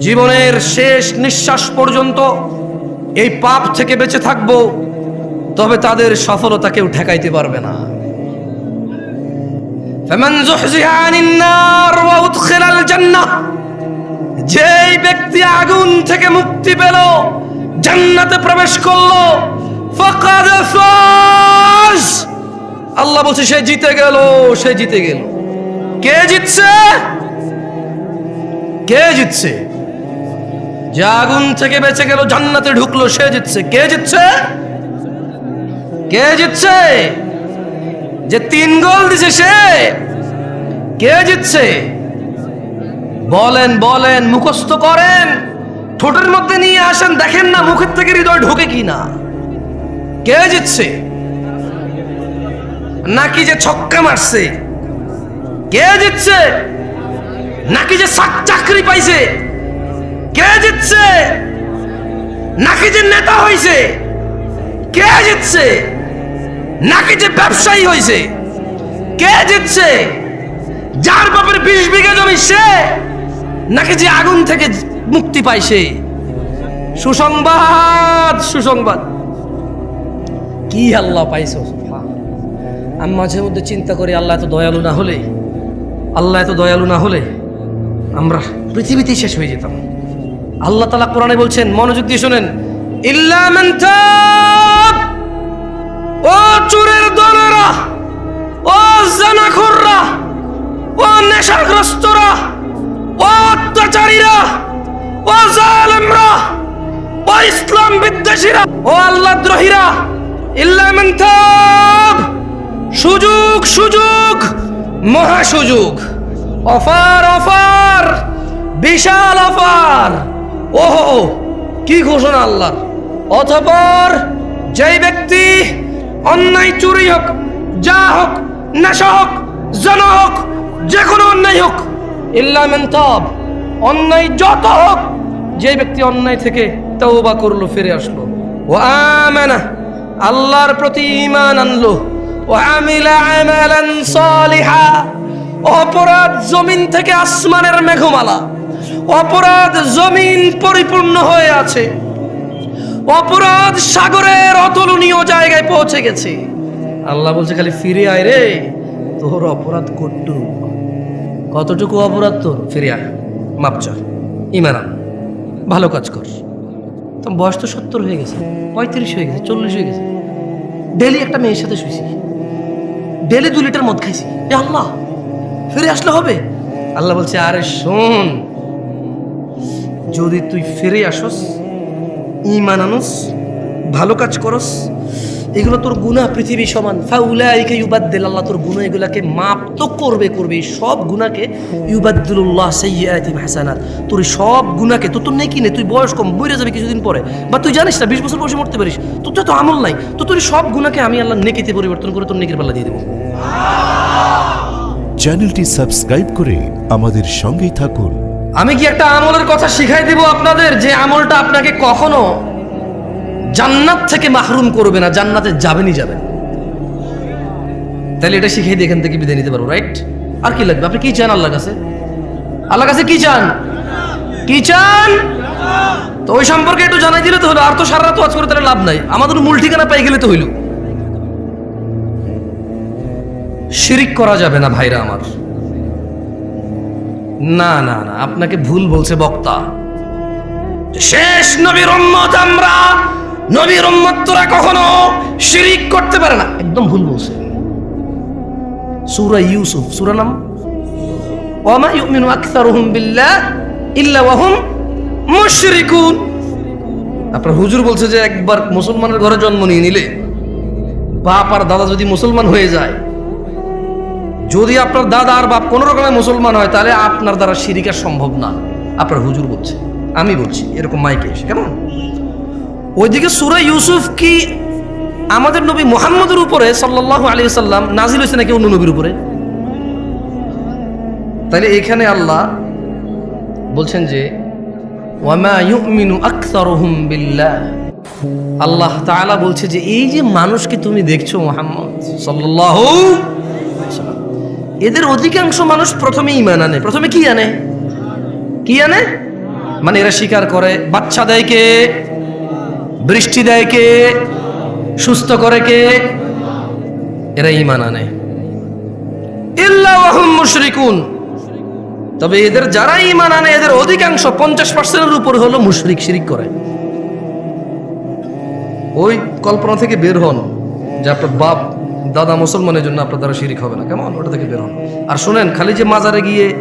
জীবনের শেষ নিঃশ্বাস পর্যন্ত এই পাপ থেকে বেঁচে থাকব, তবে তাদের সফলতা কেউ ঠেকাইতে পারবে না। যেই ব্যক্তি আগুন থেকে মুক্তি পেল, জান্নাতে প্রবেশ করল আল্লাহ বলছে, সে জিতে গেল, সে জিতে গেল। কে জিতছে? কে জিতছে? যে আগুন থেকে বেঁচে গেল, জান্নাতে ঢুকলো, সে জিতছে। কে জিতছে? কে জিতছে? যে তিন গোল দিছে সে, কে জিতছে? বলেন বলেন, মুখস্থ করেন। ঠোঁটের মধ্যে নিয়ে আসেন, দেখেন না মুখের থেকে হৃদয় ঢোকে কি না। কে জিতছে? নাকি যে ছক্কা মারছে? কে জিতছে? নাকি যে চাক- চাকরি পাইছে? কে জিতছে? নাকি যে নেতা হইছে। কে জিতছে? নাকি যে ব্যবসায়ী হইছে। কে জিতছে? যার বাপের বিশ বিঘা জমি সে? নাকি যে আগুন থেকে মুক্তি পাইছে সুসংবাদ সুসংবাদ। কি আল্লাহ পাইছো আমি মাঝে মধ্যে চিন্তা করি, আল্লাহ এত দয়ালু না হলে, আল্লাহ এত দয়ালু না হলে আমরা পৃথিবীতেই শেষ হয়ে যেতাম। আল্লাহ তালা কোরআনে বলছেন, মনোযোগ দিয়ে শোনেন। ও চোরের দলেরা, ও জানাখোররা, ও নেশাগ্রস্তরা, ও অত্যাচারীরা, ও জালেমরা, ও ইসলাম বিদ্বেষীরা, ও আল্লাহ দ্রোহীরা, ইল্লা সুযোগ সুযোগ, মহা সুযোগ। অফার অফার, বিশাল অফার। ওহো, কি ঘোষণা আল্লাহর। অথপর যেই ব্যক্তি অন্যায় চুরি হোক, যা হোক, নেশা হোক, জানা হোক, যে কোনো অন্যায় হোক ইল্লামেন তব অন্যায় যত হোক যে ব্যক্তি অন্যায় থেকে তওবা করল, ফিরে আসলো। ও আমানা, আল্লাহর প্রতি ইমান আনলো। ও আমিলা আমালান সালিহা, অপরাধ জমিন থেকে আসমানের মেঘমালা। অপরাধ জমিন পরিপূর্ণ হয়ে আছে। অপরাধ সাগরের অতুলনীয় জায়গায় পৌঁছে গেছে। আল্লাহ বলছে, খালি ফিরে আয় রে। তোর অপরাধ কট্টু কতটুকু অপরাধ তোর? ফিরে আয়। মাপ চা ইমান। ভালো কাজ কর। তো বয়স তো সত্তর হয়ে গেছে। পঁয়ত্রিশ হয়ে গেছে, চল্লিশ হয়ে গেছে। ডেলি একটা মেয়ের সাথে শুয়েছি ডেলি দু লিটার মদ খাইছি। আল্লাহ, ফিরে আসলে হবে? আল্লাহ বলছে, আরে শোন যদি তুই ফিরে আসস ইমান আনস, ভালো কাজ করস, এগুলো তোর গুণা পৃথিবী সমান। ফাউলাইকে ইউবাদ্দিল আল্লাহ, তোর গুণা এগুলাকে মাপ তো করবে করবে। সব গুণাকে ইউবাদ্দিলুল্লাহ সাইয়্যাতিম হাসানাত। তোর সব গুণাকে তো তোর নেই, তুই বয়স কম বইরে যাবে কিছুদিন পরে। বা তুই জানিস না, বিশ বছর বয়সে মরতে পারিস। তোর তো আমল নাই। তো তোর সব গুণাকে আমি আল্লাহ নেকিতে পরিবর্তন করে তোর নেকির পাল্লা দিয়ে দেবো। চ্যানেলটি সাবস্ক্রাইব করে আমাদের সঙ্গেই থাকুন। আমি কি একটা আমলের কথা শিখাই দিব আপনাদের যে আমলটা আপনাকে কখনো জান্নাত থেকে মাহরুম করবে না, জান্নাতে যাবেনই যাবেন। তাহলে এটা শিখিয়ে দিয়ে এখান থেকে বিদায় নিতে পারব রাইট আর কি লাগবে? আপনি কি চান আল্লাহ কাছে? আল্লাহ কাছে কি চান? কি চান? তো ওই সম্পর্কে একটু জানাই দিলে তো হলো, আর তো সারা রাত ওয়াজ করে তাহলে লাভ নাই। আমাদের মূল ঠিকানা পাই গেলে তো হইল। শিরিক করা যাবে না ভাইরা আমার। না না না, আপনাকে ভুল বলছে বক্তা। শেষ নবীর উম্মত আমরা, নবীর তোরা কখনো শিরিক করতে পারে না। একদম ভুল বলছে। সূরা ইউসুফ, সূরা নাম? ওয়ামা ইউমিনু আকসারুহুম বিল্লাহ ইল্লা ওয়াহুম মুশরিকুন। আপনার হুজুর বলছে যে একবার মুসলমানের ঘরে জন্ম নিয়ে নিলে বাপ আর দাদা যদি মুসলমান হয়ে যায় যদি আপনার দাদা আর বাপ কোনো রকমের মুসলমান হয়, তাহলে আপনার দ্বারা শিরিকা সম্ভব না। আপনার হুজুর বলছে, আমি বলছি, এরকম মাইকে এসে, কেমন? ওইদিকে সুরা ইউসুফ কি আমাদের নবী মোহাম্মদের উপরে সাল্লাহ আলী সাল্লাম নাজিল হয়েছে নাকি অন্য নবীর উপরে? তাহলে এখানে আল্লাহ বলছেন যে আল্লাহ তাআলা বলছে যে, এই যে মানুষকে তুমি দেখছ মোহাম্মদ সাল্লাল্লাহু এদের অধিকাংশ মানুষ প্রথমে ইমান আনে। প্রথমে কি আনে? কি আনে? মানে এরা স্বীকার করে, বাচ্চা দেয় কে? বৃষ্টি দেয় কে? সুস্থ করে কে? এরা ইমান আনে। মুশরিকুন। তবে এদের যারা ইমান আনে, এদের অধিকাংশ পঞ্চাশ পার্সেন্টের উপর হলো মুশরিক শিরিক করে। ওই কল্পনা থেকে বের হন যে আপনার বাপ দাদা মুসলমানের জন্য আপনার দ্বারা শিরিক হবে না। কেমন? ওটা থেকে বের হন। আর শুনেন খালি যে মাজারে গিয়ে,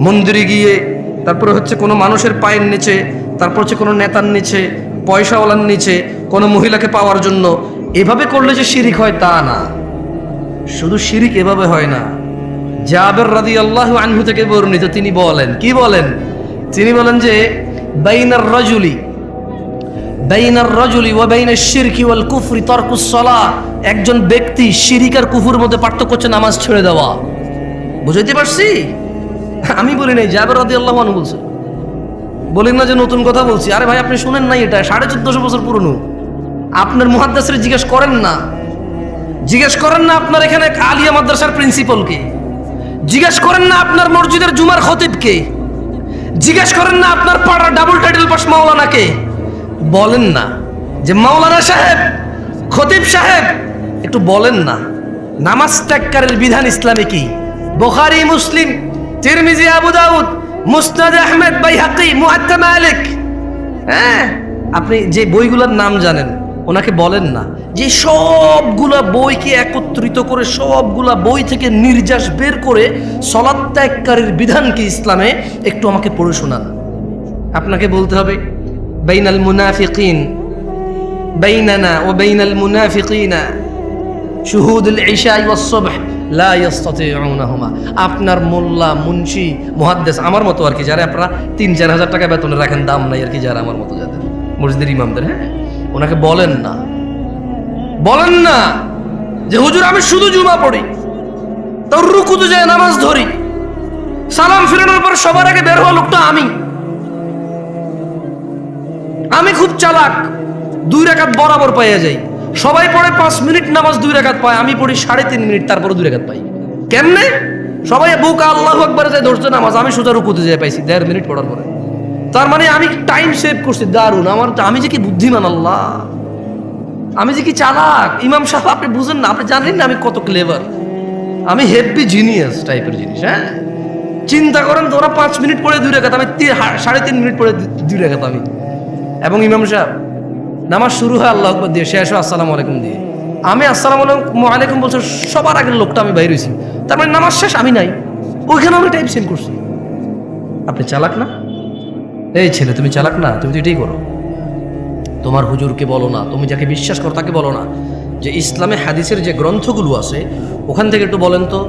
মন্দিরে গিয়ে, তারপরে হচ্ছে কোনো মানুষের পায়ের নিচে, তারপর হচ্ছে কোনো নেতার নিচে, পয়সাওয়ালার নিচে, কোনো মহিলাকে পাওয়ার জন্য, এভাবে করলে যে শিরিক হয় তা না। শুধু শিরিক এভাবে হয় না। জাবের রাদি আল্লাহ আনহু থেকে বর্ণিত, তিনি বলেন, কি বলেন? তিনি বলেন যে, বাইনার রজুলি বাইনার রজুলি ওয়া বাইনার শিরকি ওয়াল কুফরি তরকুস সালাহ। একজন ব্যক্তি শিরিক আর কুফুর মধ্যে পার্থক্য হচ্ছে নামাজ ছেড়ে দেওয়া। বুঝাইতে পারছি? আমি বলি নাই, জাবের রাদি আল্লাহ আনহু বলছে। বলেন না যে নতুন কথা বলছি। আরে ভাই, আপনি শুনেন নাই এটা, সাড়ে চোদ্দশো বছর পুরনো। আপনার মুহাদ্দাসের জিজ্ঞেস করেন না। জিজ্ঞেস করেন না আপনার এখানে আলিয়া মাদ্রাসার প্রিন্সিপালকে জিজ্ঞেস করেন না আপনার মসজিদের জুমার খতিবকে। জিজ্ঞেস করেন না আপনার পাড়ার ডাবল টাইটেল পাস মাওলানাকে। বলেন না। যে মাওলানা সাহেব, খতিব সাহেব, একটু বলেন না। নামাজ ত্যাগকারের বিধান ইসলামে কি? বোখারি, মুসলিম, তিরমিজি, আবু দাউদ, মুসনাদ আহমেদ, বাইহাকি মুআত্তা মালিক। হ্যাঁ আপনি যে বইগুলোর নাম জানেন, ওনাকে বলেন না। যে সবগুলা বইকে একত্রিত করে, সবগুলা বই থেকে নির্যাস বের করে সলাৎ ত্যাগকারীর বিধান কি ইসলামে একটু আমাকে পড়ে শোনান। আপনাকে বলতে হবে বাইনানা ও বাইনাল মুনাফিকিনা। শুহুদুল ইশাই ওয়াস সুবহ, লা ইস্তাতিউনাহুমা আপনার মোল্লা, মুন্সি, মুহাদ্দিস, আমার মতো আর কি, যারা আপনারা তিন চার হাজার টাকা বেতনে রাখেন, দাম নাই আর কি, যারা আমার মতো যাদের। মসজিদের ইমামদের হ্যাঁ? ওনাকে বলেন না। বলেন না যে, হুজুর, আমি শুধু জুমা পড়ি তোর রুকুতে যায় নামাজ ধরি, সালাম ফিরানোর পর সবার আগে বের হওয়া লোকটা আমি। আমি খুব চালাক। দুই রাকাত বরাবর পাইয়া যাই। সবাই পড়ে পাঁচ মিনিট নামাজ দুই রেখাত পায়, আমি পড়ি সাড়ে তিন মিনিট তারপরে দুই রাকাত পাই। কেমনে? সবাই বুকা আল্লাহ একবারে যায় ধরছে নামাজ, আমি সোজা রুকুতে যাই পাইছি, দেড় মিনিট পড়ার পরে। তার মানে আমি টাইম সেভ করছি দারুণ আমার আমি যে কি বুদ্ধিমান আল্লাহ। আমি যে কি চালাক। ইমাম সাহেব, আপনি বুঝেন না, আপনি জানেন না আমি কত ক্লেভার আমি হেভি জিনিয়াস টাইপের জিনিস হ্যাঁ? চিন্তা করেন তোরা পাঁচ মিনিট পরে দুই রেখাত, আমি তি- সাড়ে তিন মিনিট পরে দুই রেখাত আমি। এবং ইমাম সাহেব, নামাজ শুরু হয় আল্লাহ আকবর দিয়ে, শেষ হয় আসসালামু আলাইকুম দিয়ে। আমি আসসালামু আলাইকুম আলাইকুম বলছে সবার আগের লোকটা আমি বাইরে হয়েছি। তার মানে নামাজ শেষ আমি নাই। ওইখানে আমি টাইম সেন্ড করছি। আপনি চালাক না? এই ছেলে, তুমি চালাক না? তুমি তো এটাই করো। তোমার হুজুরকে বলো না, তুমি যাকে বিশ্বাস করো তাকে বলো না। যে ইসলামে হাদিসের যে গ্রন্থগুলো আছে, ওখান থেকে একটু বলেন তো।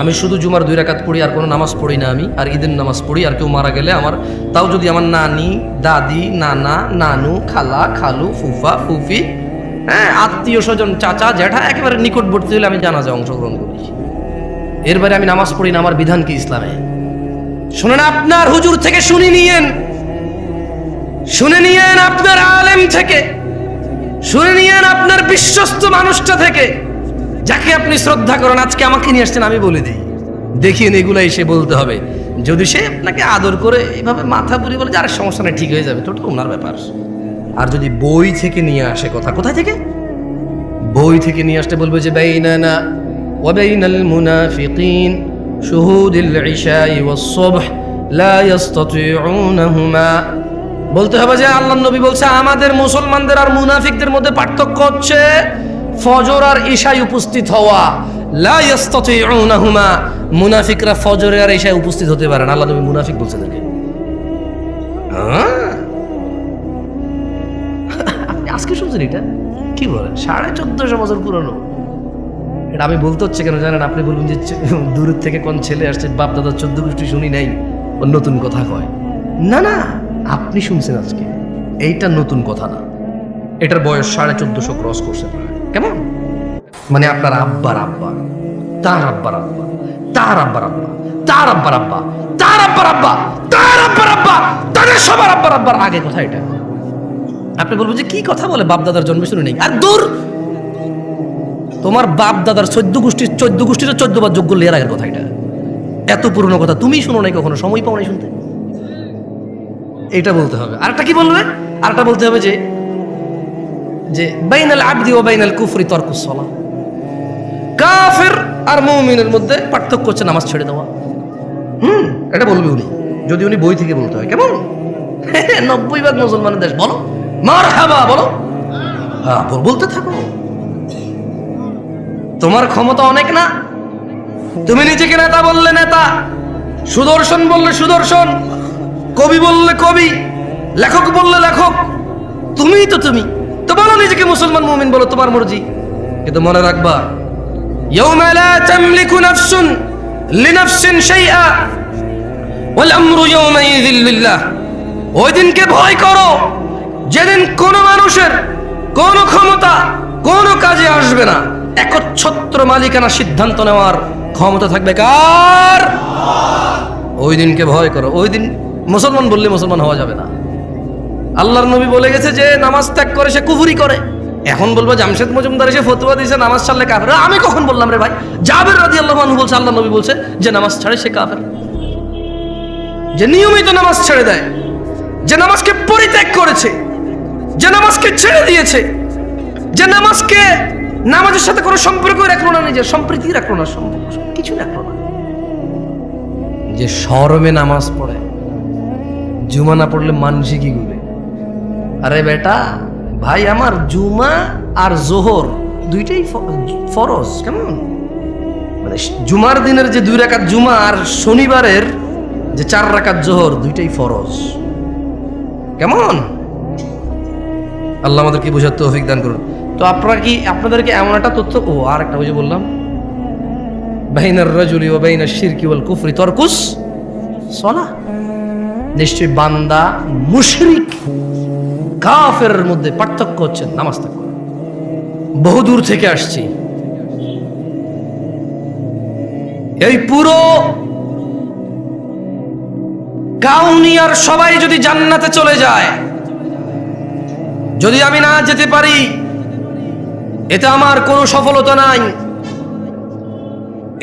আমি শুধু জুমার দুই রাকাত পড়ি, আর কোনো নামাজ পড়ি না আমি, আর ঈদের নামাজ পড়ি, আর কেউ মারা গেলে আমার, তাও যদি আমার নানি, দাদি, নানা, নানু, খালা, খালু, ফুফা, ফুফি হ্যাঁ আত্মীয় স্বজন, চাচা, জ্যাঠা, একেবারে নিকটবর্তী হলে আমি জানাজা অংশগ্রহণ করি। এরবারে আমি নামাজ পড়ি না, আমার বিধান কি ইসলামে? শুনেন আপনার হুজুর থেকে শুনি নিয়েন। শুনে নিয়েন আপনার আলেম থেকে। শুনে নিয়েন আপনার বিশ্বস্ত মানুষটা থেকে। যাকে আপনি শ্রদ্ধা করেন, আজকে আমাকে নিয়ে আসছেন, আমি বলে দিই। দেখিয়ে এগুলো এসে বলতে হবে। যদি সে আপনাকে আদর করে, এইভাবে মাথা পুরি বলে যে আরেক সমস্যা নেই, ঠিক হয়ে যাবে। তো ওনার ব্যাপার। আর যদি বই থেকে নিয়ে আসে কথা, কোথায় থেকে? বই থেকে নিয়ে আসতে বলবে যে বলতে হবে যে আল্লাহ নবী বলছে, আমাদের মুসলমানদের আর মুনাফিকদের মধ্যে পার্থক্য হচ্ছে ফজর আর ঈশায় উপস্থিত হওয়া, লা ইস্তাতিউনাহুমা মুনাফিকরা ফজরে আর ঈশায় উপস্থিত হতে পারে না। আল্লাহ নবী মুনাফিক বলছে তাদেরকে হ্যাঁ? আজকে শুনছেন এটা? কি বলেন সাড়ে চোদ্দশো বছর পুরনো। এটা আমি বলতে হচ্ছে কেন জানেন? আপনি বলুন যে দূরের থেকে কোন ছেলে আসছে বাপ দাদার চোদ্দ গোষ্ঠী শুনি নাই, ও নতুন কথা কয়। না না, আপনি শুনছেন আজকে। এইটা নতুন কথা না। এটার বয়স সাড়ে চোদ্দশো ক্রস করছে কেমন? মানে আপনার আব্বার আব্বা, তার আব্বার আব্বা, তার আব্বার আব্বা, তার আব্বার আব্বা, তার আব্বার আব্বা, তার আব্বার আব্বা, তাদের সবার আব্বার আব্বার আগে কথা এটা। আপনি বলবেন যে কি কথা বলে বাপ দাদার জন্মে শুনে নেই? আর দূর, তোমার বাপ দাদার চোদ্দ গোষ্ঠীর চোদ্দ গোষ্ঠীর চোদ্দ বার যোগ্য লেয়ার আগের কথা এটা। এত পুরনো কথা তুমি শুনো নাই কখনো, সময় পাও নাই শুনতে? এটা বলতে হবে। আরেকটা কি বলবে আরেকটা বলতে হবে যে যে বাইনাল আবদি ও বাইনাল কুফরি তর্কুস সলা কাফের আর মুমিনের মধ্যে পার্থক্য হচ্ছে নামাজ ছেড়ে দেওয়া। হুম, এটা বলবে উনি। যদি উনি বই থেকে বলতে হয়, কেমন? নব্বই ভাগ মুসলমানের দেশ, বলো। মার হাবা বলো। হ্যাঁ বলতে থাকো। তোমার ক্ষমতা অনেক না? তুমি নিজেকে নেতা বললে নেতা, সুদর্শন বললে সুদর্শন, কবি বললে কবি, লেখক বললে লেখক। তুমিই তো তুমি। তো বলো নিজেকে মুসলমান মুমিন বলো তোমার মর্জি কিন্তু মনে রাখবা يوم لا تملك نفس لنفس شيئا والامر يومئذ لله ওই দিনকে ভয় করো যেদিন কোনো মানুষের কোনো ক্ষমতা কোনো কাজে আসবে না একচ্ছত্র মালিকানা সিদ্ধান্ত নেওয়ার ক্ষমতা থাকবে কার ওই দিনকে ভয় করো ওই দিন মুসলমান বললে মুসলমান হওয়া যাবে না আল্লাহর নবী বলে গেছে যে নামাজ ত্যাগ করে সে কুফুরি করে। এখন বলব জামশেদ মজুমদার এসে ফতুয়া দিয়েছে, নামাজ ছাড়লে কাফের। আমি কখন বললাম রে ভাই? জাবের রাদি আল্লাহ বলছে আল্লাহ নবী বলছে যে নামাজ ছাড়ে সে কাফের। যে নিয়মিত নামাজ ছেড়ে দেয়, যে নামাজকে পরিত্যাগ করেছে, যে নামাজকে ছেড়ে দিয়েছে, যে নামাজকে নামাজের সাথে কোনো সম্পর্ক রাখল না, নিজের সম্প্রীতি রাখল না, সম্পর্ক কিছু রাখল না। যে শরমে নামাজ পড়ে জুমা না পড়লে মানসি কি গুবে আরে বেটা, ভাই আমার জুমা আর জোহর দুইটাই ফরজ, কেমন? মানে জুমার দিনের যে দুই রাকাত জুমা আর শনিবারের যে চার রাকাত জোহর দুইটাই ফরজ। কেমন? আল্লাহ আমাদেরকে বোঝার তৌফিক দান করুন। তো আপনারা কি, আপনাদেরকে এমন একটা তথ্য, ও আর একটা বুঝে বললাম, বাইনার রাজুলি ও বাইনার শিরকি ওয়াল কুফরি তরকুস সলা। নিশ্চয়ই বান্দা মুশরিক। কাফের মধ্যে পার্থক্য হচ্ছে নামাজ ত্যাগ করা। বহুদূর থেকে আসছি। এই পুরো কাউনিয়ার সবাই যদি জান্নাতে চলে যায়, যদি আমি না যেতে পারি, এতে আমার কোনো সফলতা নাই।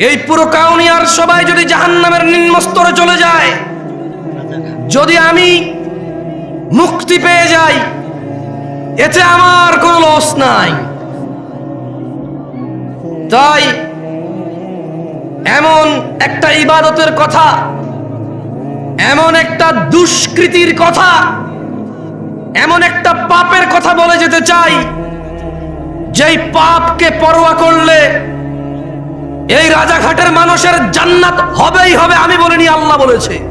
এই পুরো কাউনিয়ার সবাই যদি জাহান্নামের নিম্ন স্তরে চলে যায়, যদি আমি মুক্তি পেয়ে যাই। এতে আমার কোনো লস নাই। তাই এমন একটা ইবাদতের কথা, এমন একটা দুষ্কৃতির কথা, এমন একটা পাপের কথা বলে যেতে চাই, যেই পাপকে পরোয়া করলে এই রাজাঘাটের মানুষের জান্নাত হবেই হবে, আমি বলিনি, আল্লাহ বলেছে।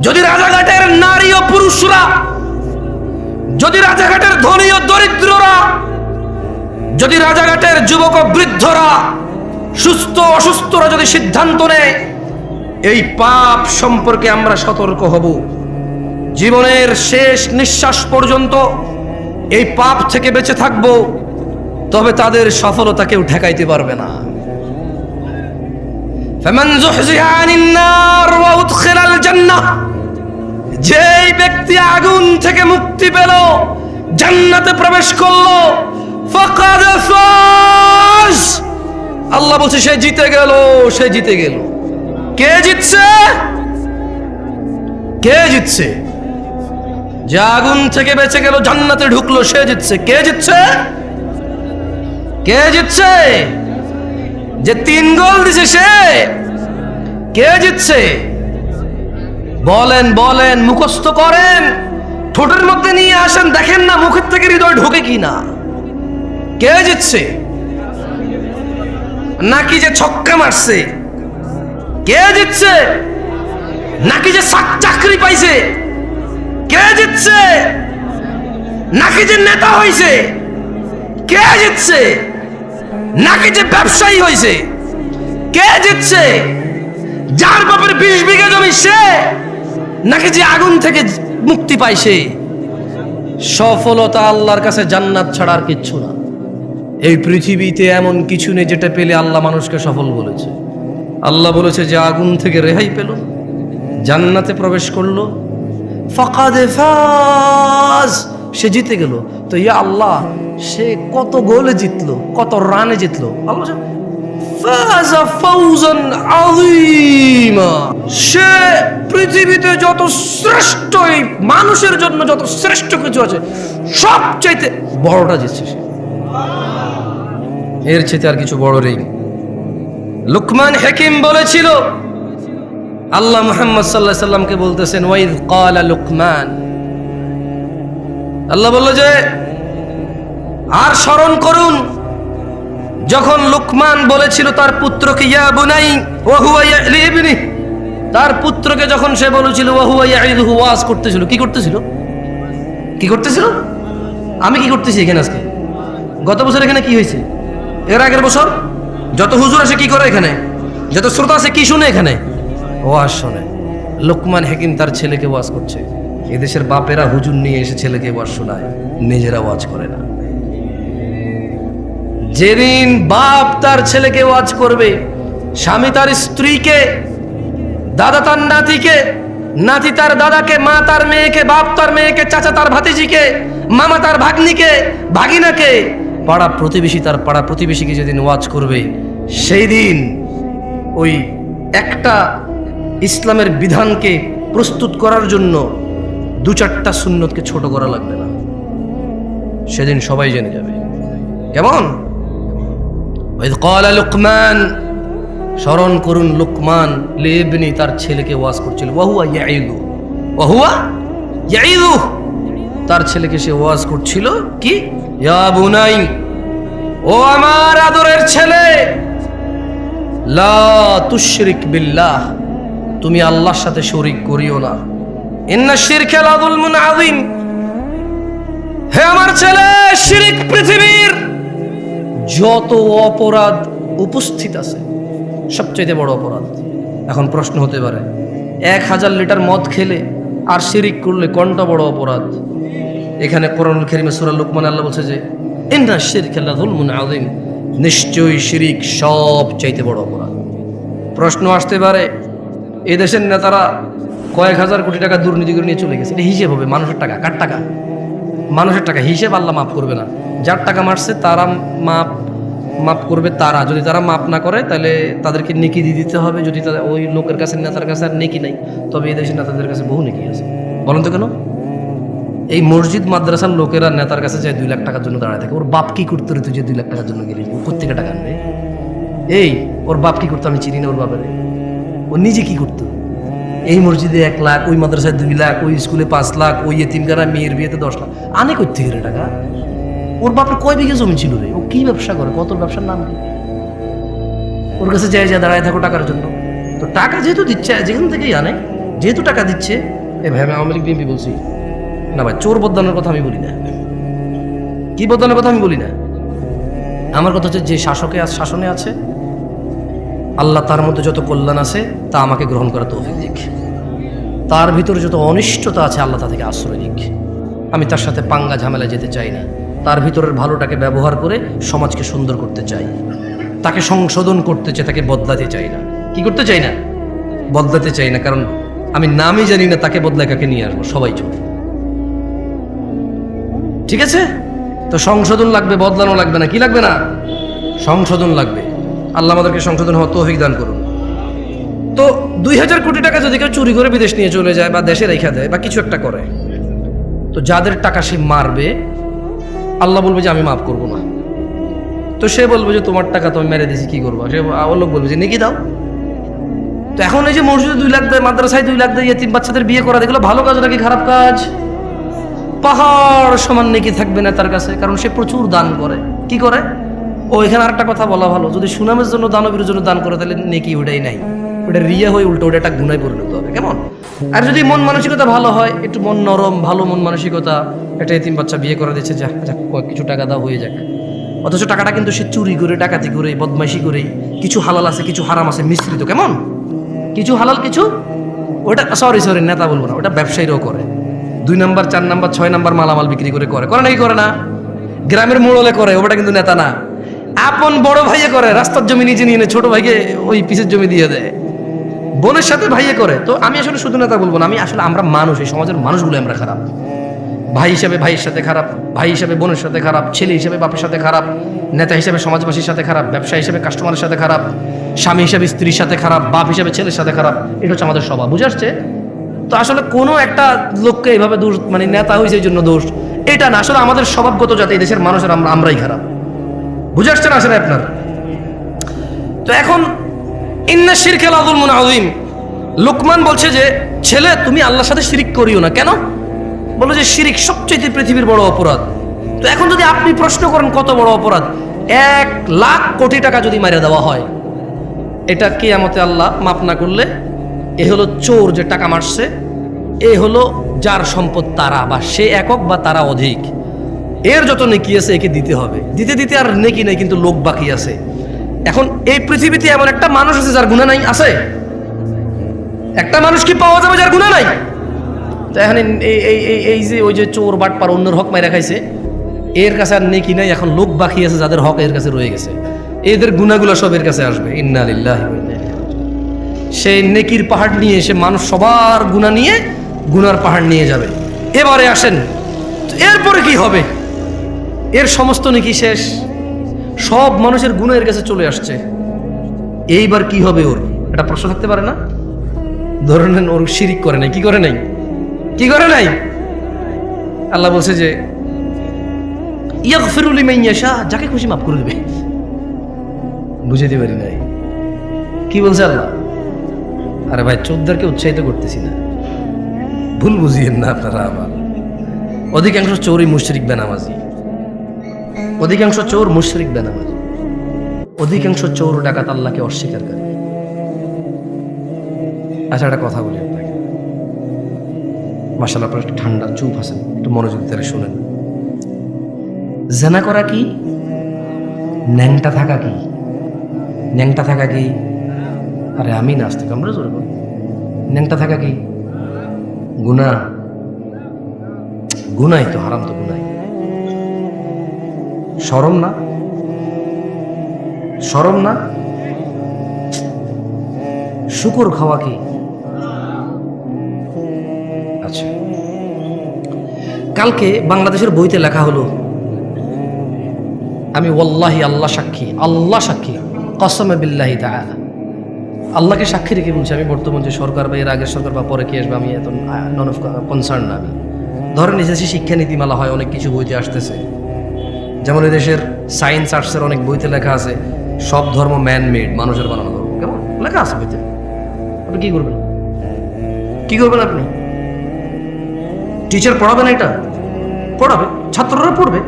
যদি রাজাঘাটের নারী ও পুরুষরা যদি রাজাঘাটের ধনী ও দরিদ্ররা যদি রাজাঘাটের যুবক ও বৃদ্ধরা সুস্থ অসুস্থরা যদি সিদ্ধান্ত নেয় এই পাপ সম্পর্কে আমরা সতর্ক হব জীবনের শেষ নিঃশ্বাস পর্যন্ত এই পাপ থেকে বেঁচে থাকব তবে তাদের সফলতা কেউ ঠেকাইতে পারবে না فمن زحزح عن النار وادخل الجنة যেই ব্যক্তি আগুন থেকে মুক্তি পেল, জান্নাতে প্রবেশ করল। আল্লাহ বলছে, সে জিতে গেল, সে জিতে গেল। কে জিতছে? কে জিতছে? যে আগুন থেকে বেঁচে গেল, জান্নাতে ঢুকলো, সে জিতছে। কে জিতছে? কে জিতছে? যে তিন গোল দিছে সে, কে জিতছে? বলেন বলেন, মুখস্থ করেন। ঠোঁটের মধ্যে নিয়ে আসেন, দেখেন না মুখের থেকে হৃদয় ঢোকে কি না কে জিতছে? নাকি যে ছক্কা মারছে? কে জিতছে? নাকি যে চাক- চাকরি পাইছে? কে জিতছে? নাকি যে নেতা হইছে? কে জিতছে? নাকি যে ব্যবসায়ী হয়েছে কে জিতছে? যার বাপের বিশ বিঘা জমি সে? নাকি যে আগুন থেকে মুক্তি পায় পাইছে সফলতা আল্লাহর কাছে জান্নাত ছাড়া আর কিচ্ছু না। এই পৃথিবীতে এমন কিছু নেই যেটা পেলে আল্লাহ মানুষকে সফল বলেছে। আল্লাহ বলেছে যে আগুন থেকে রেহাই পেল, জান্নাতে প্রবেশ করল। ফাকাদে ফাজ, সে জিতে গেল। তো ইয়া আল্লাহ, সে কত গোলে জিতলো, কত রানে জিতলো। আল্লাহ ফাজা ফাউজান আযীমা। সে পৃথিবীতে যত শ্রেষ্ঠ এই মানুষের জন্য যত শ্রেষ্ঠ কিছু আছে, সবচাইতে বড়টা জিতছে সে। এর চেয়ে আর কিছু বড় নেই। লুকমান হাকিম বলেছিল, আল্লাহ মুহাম্মদ সাল্লাহ সাল্লামকে বলতেছেন, ওয়াইদ কালা লুকমান। আল্লাহ বলল যে, আর স্মরণ করুন, যখন লুকমান বলেছিল তার পুত্রকে, ইয়া বুনাই ওয়াহুয়া ইয়ালিবনি তার পুত্রকে যখন সে বলেছিল ওয়াজ করতেছিল। কি করতেছিল? কি করতেছিল? আমি কি করতেছি এখানে আজকে? গত বছর এখানে কি হয়েছে? এর আগের বছর? যত হুজুর আসে কি করে এখানে? যত শ্রোতা আছে কি শুনে এখানে? ওয়াজ শোনে। লোকমান হাকিম তার ছেলেকে ওয়াজ করছে। এদেশের বাপেরা হুজুর নিয়ে এসে ছেলেকে ওয়াজ শোনায়। নিজেরা ওয়াজ করে না। যেদিন বাপ তার ছেলেকে ওয়াজ করবে, স্বামী তার স্ত্রীকে দাদা তার নাতিকে, নাতি তার দাদাকে, মা তার মেয়েকে, বাপ তার মেয়েকে, চাচা তার ভাতিজিকে, মামা তার ভাগ্নিকে, ভাগিনাকে, পাড়া প্রতিবেশী তার পাড়া প্রতিবেশীকে যেদিন ওয়াজ করবে, সেই দিন ওই একটা ইসলামের বিধানকে প্রস্তুত করার জন্য দু চারটা সুন্নতকে ছোট করা লাগবে না। সেদিন সবাই জেনে যাবে। কেমন? কলা লুকমান স্মরণ করুন লুকমান লেবনি তার ছেলেকে ওয়াজ করছিল। ওয়াহুয়া ইয়াইদু ওয়াহুয়া ইয়াইদু তার ছেলেকে সে ওয়াজ করছিল কি? ইয়া বুনাই, ও আমার আদরের ছেলে, লা তুশরিক বিল্লাহ, তুমি আল্লাহর সাথে শরিক করিও না। ইন্না শিরকে লাযুলমুন আযীম। হে আমার ছেলে, শিরিক পৃথিবীর যত অপরাধ উপস্থিত আছে সবচেয়ে বড় অপরাধ। এখন প্রশ্ন হতে পারে, এক হাজার লিটার মদ খেলে আর শিরিক করলে কোনটা বড় অপরাধ? এখানে কোরআন খেরিমে সুরা লুকমান আল্লাহ বলছে যে, ইন্না শিরক লাযুলমুন আযীম। নিশ্চয়ই শিরিক সব চাইতে বড় অপরাধ। প্রশ্ন আসতে পারে এই দেশের নেতারা কয়েক হাজার কোটি টাকা দুর্নীতি করে নিয়ে চলে গেছে। এটা হিসেব হবে, মানুষের টাকা, কার টাকা? মানুষের টাকা, হিসেব আল্লাহ মাফ করবে না। যার টাকা মারছে, তারা মাপ মাপ করবে তারা। যদি তারা মাপ না করে, তাহলে তাদেরকে নেকি দিয়ে দিতে হবে। যদি ওই লোকের কাছে, নেতার কাছে আর নেকি নাই, তবে এই দেশের নেতাদের কাছে বহু নেকি আছে। বলেন তো কেন? এই মসজিদ, মাদ্রাসার লোকেরা নেতার কাছে যায় দুই লাখ টাকার জন্য দাঁড়ায় থাকে। ওর বাপ কি করতে তুই যে দুই লাখ টাকার জন্য গেলি? কোথেকে টাকা আনবে? এই, ওর বাপ কি করতো আমি চিনি না ওর বাপের ও নিজে কি করতো? এই মসজিদে এক লাখ, ওই মাদ্রাসায় দুই লাখ, ওই স্কুলে পাঁচ লাখ, ওই এতিমখানা মেয়ের বিয়েতে দশ লাখ। আনে করতে রে টাকা? ওর বাপের কয় বিঘে জমি ছিল রে? ও কি ব্যবসা করে? কত ব্যবসার নাম কি? ওর কাছে যায় যায় দাঁড়ায় থাকো টাকার জন্য। তো টাকা যেহেতু দিচ্ছে, যেখান থেকেই আনে, যেহেতু টাকা দিচ্ছে, এ ভাই, আমি আওয়ামী লীগ বিএনপি বলছি। না ভাই, চোর বদলানোর কথা আমি বলি না। কি বদলানোর কথা আমি বলি না? আমার কথা হচ্ছে যে শাসকে শাসনে আছে, আল্লাহ তার মধ্যে যত কল্যাণ আছে, তা আমাকে গ্রহণ করা তৌফিক দিক। তার ভিতরে যত অনিষ্টতা আছে, আল্লাহ তা থেকে আশ্রয় দিক আমি তার সাথে পাঙ্গা ঝামেলা যেতে চাই না। তার ভিতরের ভালোটাকে ব্যবহার করে সমাজকে সুন্দর করতে চাই। তাকে সংশোধন করতে চাই, তাকে বদলাতে চাই না। কি করতে চাই না? বদলাতে চাই না, কারণ আমি নামই জানি না, তাকে বদলায় কাকে নিয়ে আসব? সবাই চোর ঠিক আছে? তো সংশোধন লাগবে, বদলানো লাগবে না, কি লাগবে না? সংশোধন লাগবে। আল্লাহ আমাদেরকে সংশোধন হওয়া তৌফিক দান করুন। তো দুই হাজার কোটি টাকা যদি কেউ চুরি করে বিদেশ নিয়ে চলে যায় বা দেশে রেখা দেয় বা কিছু একটা করে, তো যাদের টাকা সে মারবে আল্লাহ বলবে যে আমি মাফ করব না। তো সে বলবে যে তোমার টাকা তো আমি মেরে দিয়েছি, কি করব? সে লোক বলবে যে, নেকি দাও। তো এখন এই যে মসজিদে দুই লাখ দেয়, মাদ্রাসায় দুই লাখ দেয় তিন বাচ্চাদের বিয়ে করা দেখল ভালো কাজ নাকি খারাপ কাজ? পাহাড় সমান নেকি থাকবে না তার কাছে, কারণ সে প্রচুর দান করে। কি করে? ও এখানে আরেকটা কথা বলা ভালো, যদি সুনামের জন্য, দানবীর জন্য দান করে, তাহলে নেকি ওটাই নাই। ওটা রিয়া হয়ে উল্টো ওটা একটা গুনায় পরিণত হবে, কেমন? আর যদি মন মানসিকতা ভালো হয়, একটু মন নরম, ভালো মন মানসিকতা, একটা এতিম বাচ্চা বিয়ে করে দিচ্ছে যা যা কিছু টাকা দাও, হয়ে যাক। অথচ টাকাটা কিন্তু সে চুরি করে, ডাকাতি করে, বদমাইশি করে, কিছু হালাল আছে, কিছু হারাম আছে, মিশ্রিত, কেমন? কিছু হালাল, কিছু? ওটা সরি সরি নেতা বলব না, ওটা ব্যবসায়ীরাও করে। দুই নাম্বার, চার নাম্বার, ছয় নাম্বার মালামাল বিক্রি করে করে। করে নাকি করে না? গ্রামের মোড়লে করে, ওটা কিন্তু নেতা না। আপন বড় ভাইয়ে করে, রাস্তার জমি নিজে নিয়ে ছোট ভাইকে ওই পিসের জমি দিয়ে দেয়। বোনের সাথে ভাইয়ে করে, তো আমি আসলে শুধু নেতা বলব না, আমি আসলে আমরা মানুষ, এই সমাজের মানুষগুলো আমরা খারাপ। ভাই হিসাবে ভাইয়ের সাথে খারাপ, ভাই হিসাবে বোনের সাথে খারাপ, ছেলে হিসেবে বাপের সাথে খারাপ, নেতা হিসাবে সমাজবাসীর সাথে খারাপ ব্যবসা হিসাবে কাস্টমারের সাথে খারাপ, স্বামী হিসাবে স্ত্রীর সাথে খারাপ, বাপ হিসাবে ছেলের সাথে খারাপ, এটা হচ্ছে আমাদের স্বভাব, বুঝে আসছে? তো আসলে কোনো একটা লোককে এইভাবে দোষ মানে নেতা হয়েছে এই জন্য দোষ, এটা না, আসলে আমাদের স্বভাবগত যাতে এই দেশের মানুষের আমরা, আমরাই খারাপ। বুঝে আসছে না আসলে আপনার? তো এখন ইন্না শিরকেল আদুল মুন আদিম লোকমান বলছে যে, ছেলে, তুমি আল্লাহর সাথে শিরিক করিও না। কেন? বলো যে, শিরিক সবচেয়ে পৃথিবীর বড় অপরাধ। তো এখন যদি আপনি প্রশ্ন করেন কত বড় অপরাধ? এক লাখ কোটি টাকা যদি মারে দেওয়া হয়, এটা কেয়ামতে আল্লাহ মাপ না করলে, এ হলো চোর যে টাকা মারছে, এ হলো যার সম্পদ তারা, বা সে একক বা তারা অধিক। এর যত নেকি আছে, একে দিতে হবে। দিতে দিতে আর নেকি নেই, কিন্তু লোক বাকি আছে। এখন এই পৃথিবীতে এমন একটা মানুষ আছে যার গুণা নাই, আছে? একটা মানুষ কি পাওয়া যাবে যার গুণা নাই? এখন এই এই এই যে ওই যে চোর, বাটপার, অন্যের হক মাইরা খাইছে, এর কাছে আর নেকি নাই, এখন লোক বাকি আছে যাদের হক এর কাছে রয়ে গেছে। এদের গুণাগুলো সব এর কাছে আসবে। ইন্না লিল্লাহি ওয়া ইন্না ইলাইহি রাজিউন। সেই নেকির পাহাড় নিয়ে এসে মানুষ সবার গুণা নিয়ে গুনার পাহাড় নিয়ে যাবে। এবারে আসেন এরপরে কি হবে? এর সমস্ত নেকি শেষ। সব মানুষের গুণ এর কাছে চলে আসছে। এইবার কি হবে ওর? এটা প্রশ্ন থাকতে পারে না? ধরে নেন ওর শিরিক করে নাই, কি করে নাই? কি করে নাই? আল্লাহ বলছে যে ইয়াগফিরুল মাইয়াশা যাকে খুশি মাফ করে দেবে। বুঝাইতে পারি নাই। কি বলছে আল্লাহ? আরে ভাই চোদ্দারকে উৎসাহিত করতেছি না। ভুল বুঝিয়েন না আপনারা আবার। অধিকাংশ চোরই মুশরিক বেনামাজি। অধিকাংশ চোর মুশরিক বেনামাজি। অধিকাংশ চোর ডাকাত আল্লাহকে অস্বীকার করে। আচ্ছা একটা কথা বলি আপনাকে। মাসাল আপনার একটু ঠান্ডা চুপ আছেন, একটু মনোযোগ দিয়ে শোনেন। জেনা করা কি? ন্যাংটা থাকা কি? ন্যাংটা থাকা কি? আরে, আমি নাচতে আমরা জোরে ন্যাংটা থাকা কি? গুনা গুনাই তো হারাম তো গুনাই সরম না? সরম না? শুকর খাওয়া কি? আচ্ছা। কালকে বাংলাদেশের বইতে লেখা হলো, আমি ওল্লাহি আল্লাহ সাক্ষী আল্লাহ সাক্ষী, কসমে বিল্লাহি তাআলা। আল্লাহকে সাক্ষী রেখে বলছি, আমি বর্তমান যে সরকার বা এর আগের সরকার বা পরে কি আসবে, আমি এত নন অফ কনসার্ন না আমি। ধরেন এসেছি শিক্ষা নীতিমালা হয়, অনেক কিছু বইতে আসতেছে। যেমন এই দেশের সায়েন্স আর্টসের অনেক বইতে লেখা আছে, সব ধর্ম ম্যান মেড মানুষের বানানো ধর্ম। কেমন? লেখা আছে বইতে। আপনি কি করবেন? কি করবেন আপনি? টিচার পড়াবে না এটা? পড়াবে। ছাত্ররা পড়বে।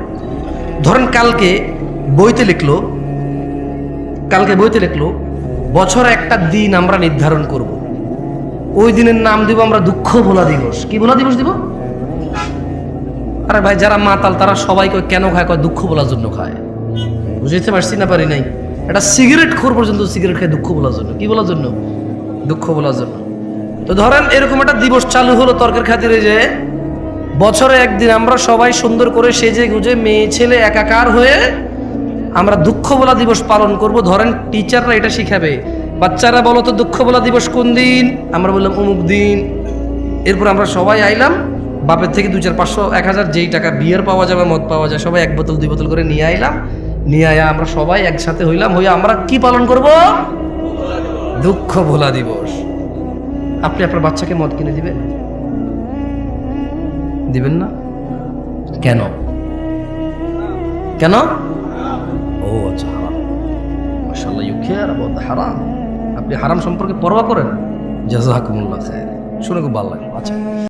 ধরেন কালকে বইতে লিখলো, কালকে বইতে লিখলো, বছরে একটা দিন আমরা নির্ধারণ করব। ওই দিনের নাম দিব আমরা দুঃখ ভোলা দিবস। কি ভোলা দিবস দিব? আরে ভাই যারা মাতাল, তারা সবাই কয় কেন খায়? কয়, দুঃখ বলার জন্য খায়। বুঝতে পারছি না, পারি নাই। একটা সিগারেট খোর পর্যন্ত সিগারেট খায় দুঃখ বলার জন্য। কি বলার জন্য? দুঃখ বলার জন্য। তো ধরেন এরকম একটা দিবস চালু হলো তর্কের খাতিরে যে, বছরে একদিন আমরা সবাই সুন্দর করে সেজে গুজে মেয়ে, ছেলে একাকার হয়ে আমরা দুঃখ বলা দিবস পালন করব। ধরেন টিচাররা এটা শিখাবে। বাচ্চারা বলো তো দুঃখ বলা দিবস কোন দিন? আমরা বললাম অমুক দিন। এরপর আমরা সবাই আইলাম। বাপের থেকে দু চার পাঁচশো, এক হাজার যেই টাকা বিয়ের পাওয়া যাবে, মদ পাওয়া যায় সবাই এক বোতল, দুই বোতল করে নিয়ে আইলাম। নিয়ে আয়া আমরা সবাই একসাথে হইলাম হয়ে আমরা কি পালন করব? দুঃখ ভোলা দিবস। আপনি আপনার বাচ্চাকে মদ কিনে দিবেন? দিবেন না? কেন? কেন? ও আচ্ছা হারাম। ইউ কেয়ার হারাম আপনি হারাম সম্পর্কে পরোয়া করেন? জাযাকুমুল্লাহ খায়র শুনে খুব ভালো লাগল আচ্ছা।